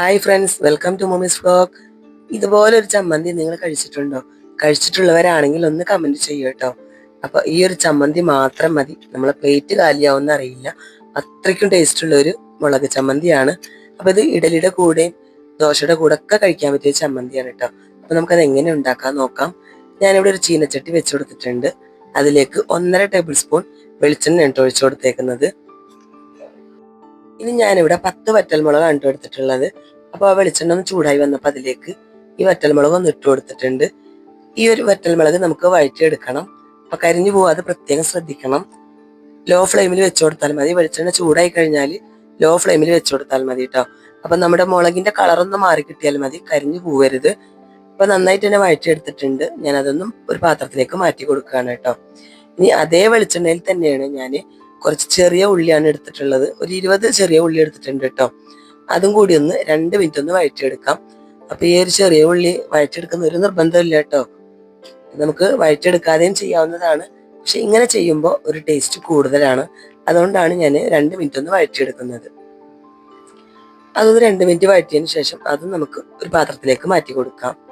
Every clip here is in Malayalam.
Hi friends welcome to mommy's vlog ഇതുപോലെ ഒരു ചമ്മന്തി നിങ്ങൾ കഴിച്ചിട്ടുണ്ടോ? കഴിച്ചിട്ടുള്ളവരാണെങ്കിൽ ഒന്ന് കമന്റ് ചെയ്യൂ കേട്ടോ. അപ്പോൾ ഈ ഒരു ചമ്മന്തി മാത്രം മതി. നമ്മളെ പ്ലേറ്റ് കാലിയാവുന്ന അറിയില്ല. അത്രയ്ക്കും ടേസ്റ്റുള്ള ഒരു മുളക് ചമ്മന്തിയാണ്. അപ്പോൾ ഇത് ഇഡലിയുടെ കൂടെയും ദോശയുടെ കൂടെ ഒക്കെ കഴിക്കാൻ പറ്റിയ ചമ്മന്തിയാണ് കേട്ടോ. അപ്പൊ നമുക്കത് എങ്ങനെ ഉണ്ടാക്കാൻ നോക്കാം. ഞാനിവിടെ ഒരു ചീനച്ചട്ടി വെച്ച് കൊടുത്തിട്ടുണ്ട്. അതിലേക്ക് ഒന്നര ടേബിൾ സ്പൂൺ വെളിച്ചെണ്ണ ഇട്ട് ഒഴിച്ചു കൊടുത്തേക്കുന്നത്. ഇനി ഞാനിവിടെ പത്ത് വറ്റൽമുളകാണ് ഇട്ട് എടുത്തിട്ടുള്ളത് അപ്പോൾ ആ വെളിച്ചെണ്ണ ഒന്ന് ചൂടായി വന്നപ്പോൾ അതിലേക്ക് ഈ വറ്റൽമുളക് ഒന്ന് ഇട്ട് കൊടുത്തിട്ടുണ്ട്. ഈ ഒരു വറ്റൽമുളക് നമുക്ക് വഴറ്റിയെടുക്കണം. അപ്പൊ കരിഞ്ഞു പോവാതെ പ്രത്യേകം ശ്രദ്ധിക്കണം. ലോ ഫ്ലെയിമിൽ വെച്ചു കൊടുത്താൽ മതി. വെളിച്ചെണ്ണ ചൂടായി കഴിഞ്ഞാൽ ലോ ഫ്ലെയിമിൽ വെച്ചു കൊടുത്താൽ മതി കേട്ടോ അപ്പൊ നമ്മുടെ മുളകിന്റെ കളറൊന്ന് മാറി കിട്ടിയാൽ മതി. കരിഞ്ഞു പോവരുത്. അപ്പൊ നന്നായിട്ട് തന്നെ വഴറ്റിയെടുത്തിട്ടുണ്ട്. ഞാൻ അതൊന്നും ഒരു പാത്രത്തിലേക്ക് മാറ്റി കൊടുക്കുകയാണ് കേട്ടോ ഇനി അതേ വെളിച്ചെണ്ണയിൽ തന്നെയാണ് ഞാൻ കുറച്ച് ചെറിയ ഉള്ളിയാണ് എടുത്തിട്ടുള്ളത്. ഒരു ഇരുപത് ചെറിയ ഉള്ളി എടുത്തിട്ടുണ്ട് കേട്ടോ. അതും കൂടി ഒന്ന് രണ്ട് മിനിറ്റ് ഒന്ന് വഴറ്റിയെടുക്കാം. അപ്പൊ ഈ ഒരു ചെറിയ ഉള്ളി വഴറ്റിയെടുക്കുന്ന ഒരു നിർബന്ധമില്ല കേട്ടോ. നമുക്ക് വഴറ്റിയെടുക്കാതെയും ചെയ്യാവുന്നതാണ്. പക്ഷെ ഇങ്ങനെ ചെയ്യുമ്പോൾ ഒരു ടേസ്റ്റ് കൂടുതലാണ്. അതുകൊണ്ടാണ് ഞാൻ രണ്ട് മിനിറ്റ് ഒന്ന് വഴറ്റിയെടുക്കുന്നത്. അതൊന്ന് രണ്ട് മിനിറ്റ് വഴറ്റിയതിന് ശേഷം അത് നമുക്ക് ഒരു പാത്രത്തിലേക്ക് മാറ്റി കൊടുക്കാം.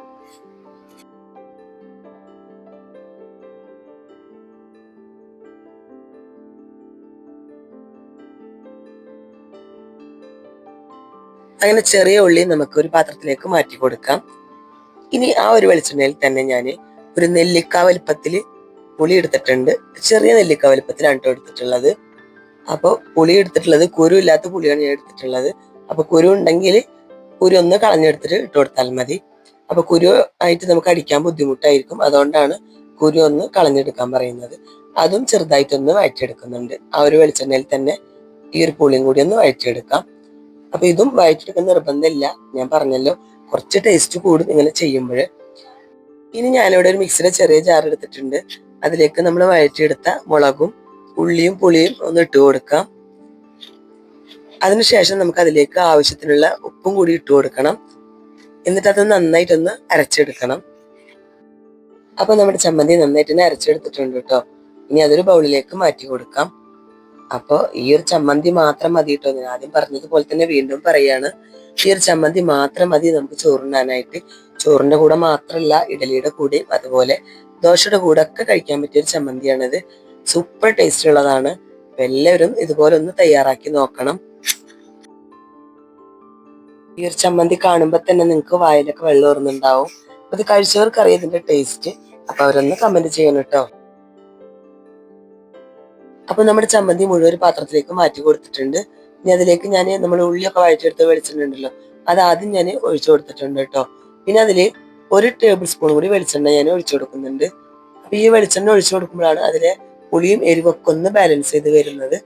അങ്ങനെ ചെറിയ ഉള്ളി നമുക്ക് ഒരു പാത്രത്തിലേക്ക് മാറ്റി കൊടുക്കാം. ഇനി ആ ഒരു വെളിച്ചെണ്ണയിൽ തന്നെ ഞാൻ ഒരു നെല്ലിക്ക വലിപ്പത്തിൽ പുളി എടുത്തിട്ടുണ്ട്. ചെറിയ നെല്ലിക്ക വലുപ്പത്തിലാണ് കേട്ടോ എടുത്തിട്ടുള്ളത്. അപ്പോൾ പുളി എടുത്തിട്ടുള്ളത് കുരു ഇല്ലാത്ത പുളിയാണ് ഞാൻ എടുത്തിട്ടുള്ളത്. അപ്പോൾ കുരു ഉണ്ടെങ്കിൽ കുരു ഒന്ന് കളഞ്ഞെടുത്തിട്ട് ഇട്ട് കൊടുത്താൽ മതി. അപ്പോൾ കുരു ആയിട്ട് നമുക്ക് അടിക്കാൻ ബുദ്ധിമുട്ടായിരിക്കും. അതുകൊണ്ടാണ് കുരു ഒന്ന് കളഞ്ഞെടുക്കാൻ പറയുന്നത്. അതും ചെറുതായിട്ടൊന്ന് വഴറ്റിയെടുക്കുന്നുണ്ട്. ആ ഒരു വെളിച്ചെണ്ണയിൽ തന്നെ ഈ ഒരു പുളിയും കൂടി ഒന്ന് വഴറ്റിയെടുക്കാം. അപ്പൊ ഇതും വഴറ്റിയെടുക്കാൻ നിർബന്ധമില്ല. ഞാൻ പറഞ്ഞല്ലോ കുറച്ച് ടേസ്റ്റ് കൂടും ഇങ്ങനെ ചെയ്യുമ്പോൾ ഇനി ഞാനിവിടെ ഒരു മിക്സിയുടെ ചെറിയ ജാർ എടുത്തിട്ടുണ്ട്. അതിലേക്ക് നമ്മൾ വഴറ്റിയെടുത്ത മുളകും ഉള്ളിയും പുളിയും ഒന്ന് ഇട്ട് കൊടുക്കാം. അതിനുശേഷം നമുക്ക് അതിലേക്ക് ആവശ്യത്തിനുള്ള ഉപ്പും കൂടി ഇട്ട് കൊടുക്കണം. എന്നിട്ട് അത് നന്നായിട്ടൊന്ന് അരച്ചെടുക്കണം. അപ്പൊ നമ്മുടെ ചമ്മന്തി നന്നായിട്ട് തന്നെ അരച്ചെടുത്തിട്ടുണ്ട് കേട്ടോ. ഇനി അതൊരു ബൗളിലേക്ക് മാറ്റി കൊടുക്കാം. അപ്പോൾ ഈ ഒരു ചമ്മന്തി മാത്രം മതി കേട്ടോ ഞാൻ ആദ്യം പറഞ്ഞതുപോലെ തന്നെ വീണ്ടും പറയാണ്. ഈ ഒരു ചമ്മന്തി മാത്രം മതി. നമുക്ക് ചോറുണ്ണാനായിട്ട് ചോറിന്റെ കൂടെ മാത്രമല്ല ഇഡലിയുടെ കൂടെയും അതുപോലെ ദോശയുടെ കൂടെ ഒക്കെ കഴിക്കാൻ പറ്റിയ ഒരു ചമ്മന്തിയാണിത്. സൂപ്പർ ടേസ്റ്റ് ഉള്ളതാണ്. എല്ലാവരും ഇതുപോലെ ഒന്ന് തയ്യാറാക്കി നോക്കണം. ഈ ഒരു ചമ്മന്തി കാണുമ്പോൾ തന്നെ നിങ്ങൾക്ക് വായിലൊക്കെ വെള്ളം ഓർന്നുണ്ടാവും അത് ഇത് കഴിച്ചവർക്ക് അറിയാം ഇതിന്റെ ടേസ്റ്റ്. അപ്പൊ അവരൊന്ന് കമന്റ് ചെയ്യണം കേട്ടോ അപ്പൊ നമ്മുടെ ചമ്മന്തി മുഴുവൻ പാത്രത്തിലേക്ക് മാറ്റി കൊടുത്തിട്ടുണ്ട്. ഇനി അതിലേക്ക് ഞാൻ നമ്മൾ ഉള്ളിയൊക്കെ വഴറ്റിയെടുത്ത് വെളിച്ചെണ്ണുണ്ടല്ലോ അത് ആദ്യം ഞാൻ ഒഴിച്ചു കൊടുത്തിട്ടുണ്ട് കേട്ടോ. പിന്നെ അതിൽ ഒരു ടേബിൾ സ്പൂൺ കൂടി വെളിച്ചെണ്ണ ഞാൻ ഒഴിച്ചു കൊടുക്കുന്നുണ്ട്. അപ്പൊ ഈ വെളിച്ചെണ്ണ ഒഴിച്ചു കൊടുക്കുമ്പോഴാണ് അതിലെ പുളിയും എരിവൊക്കെ ഒന്ന് ബാലൻസ് ചെയ്ത് വരുന്നത്.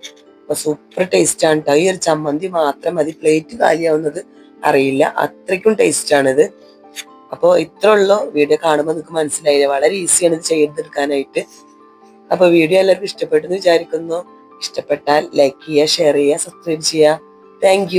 അപ്പൊ സൂപ്പർ ടേസ്റ്റ് ആണ് കേട്ടോ ഈ ഒരു ചമ്മന്തി മാത്രം മതി. പ്ലേറ്റ് കാലിയാവുന്നത് അറിയില്ല. അത്രയ്ക്കും ടേസ്റ്റ് ആണിത്. അപ്പോൾ ഇത്ര ഉള്ളൂ. വീഡിയോ കാണുമ്പോൾ നിങ്ങൾക്ക് മനസ്സിലായില്ല? വളരെ ഈസിയാണ് ഇത് ചെയ്തെടുക്കാനായിട്ട്. അപ്പൊ വീഡിയോ എല്ലാവർക്കും ഇഷ്ടപ്പെട്ടെന്ന് വിചാരിക്കുന്നു. ഇഷ്ടപ്പെട്ടാൽ ലൈക്ക് ചെയ്യുക ഷെയർ ചെയ്യുക സബ്സ്ക്രൈബ് ചെയ്യുക. താങ്ക്